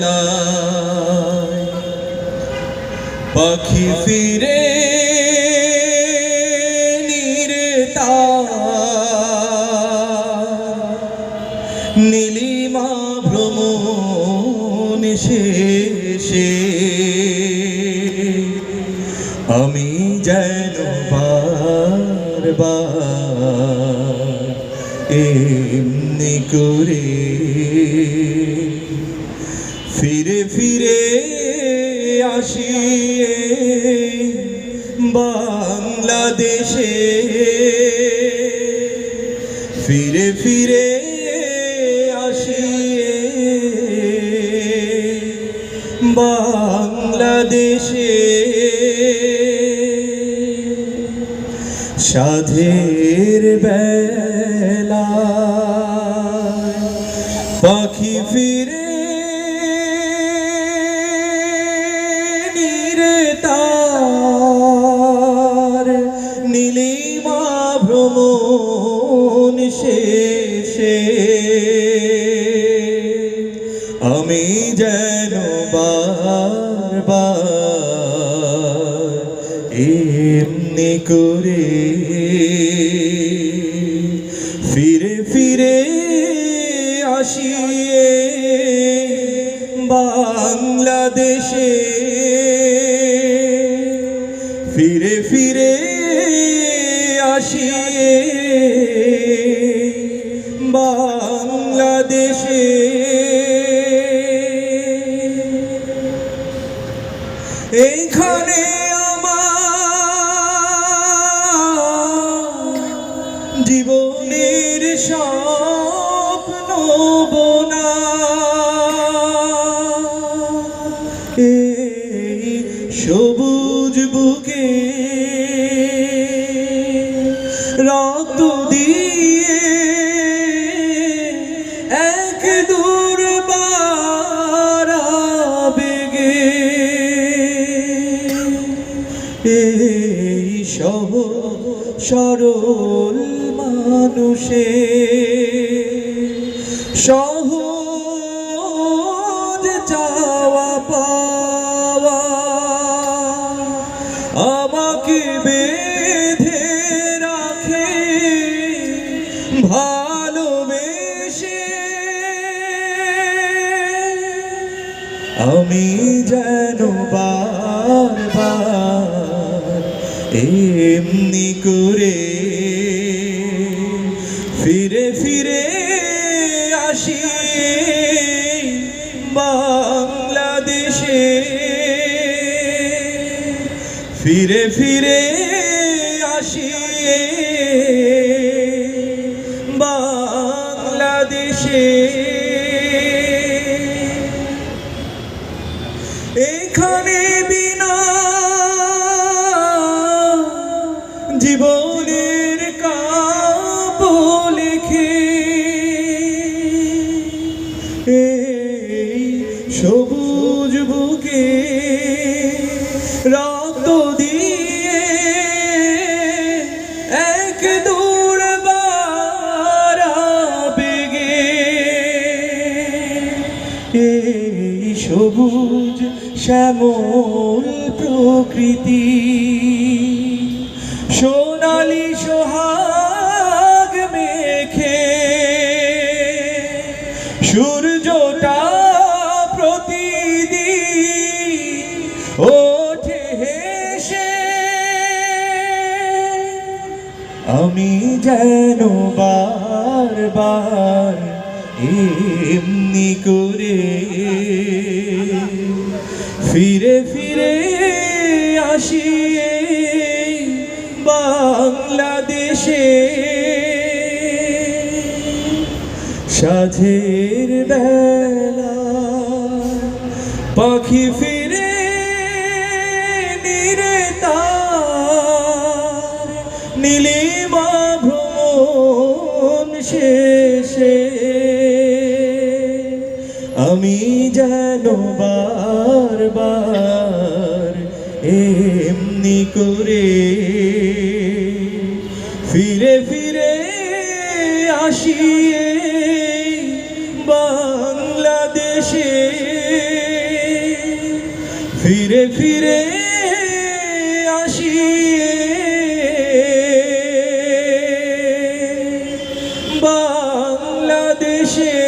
বেলায় পাখি ফিরে নিরে নীলিমা ভ্রমণ আমি যেন এমনি করে ফিরে ফিরে আসি বাংলাদেশে। ফিরে ফিরে আসি বাংলাদেশে। সাধের বেলা পাখি ফিরে ভ্রমণ শেষে। আমি যেন বারবার এমনি করে ফিরে ফিরে আসি বাংলাদেশে। ফিরে ফিরে বাংলাদেশে। এইখানে রক্ত দিয়ে এক দূর বেগে এই সহ সরল মানুষে সহজ ভালোবেসে আমি যেন বারবার এমনি করে ফিরে ফিরে আসি বাংলাদেশে। ফিরে ফিরে বাংলাদেশে এখানে বিনা জীবনের কাপ লেখে এই সবুজ বুকে রক্ত দিয়ে এক দূর এই সবুজ শ্যামল প্রকৃতি। সোনালি সোহাগ মেখে সূর্যটা প্রতিদিন ওঠে হেসে। আমি যেন বারবার এমনি করে ফিরে ফিরে আসি বাংলাদেশে। সাধের বেলা পাখি ফিরে নিরে তার নীলিমা ভ্রমণ শেষে। আমি যেন বারবার এমনি করে ফিরে ফিরে আসি বাংলাদেশে। ফিরে ফিরে আসি। বাংলাদেশে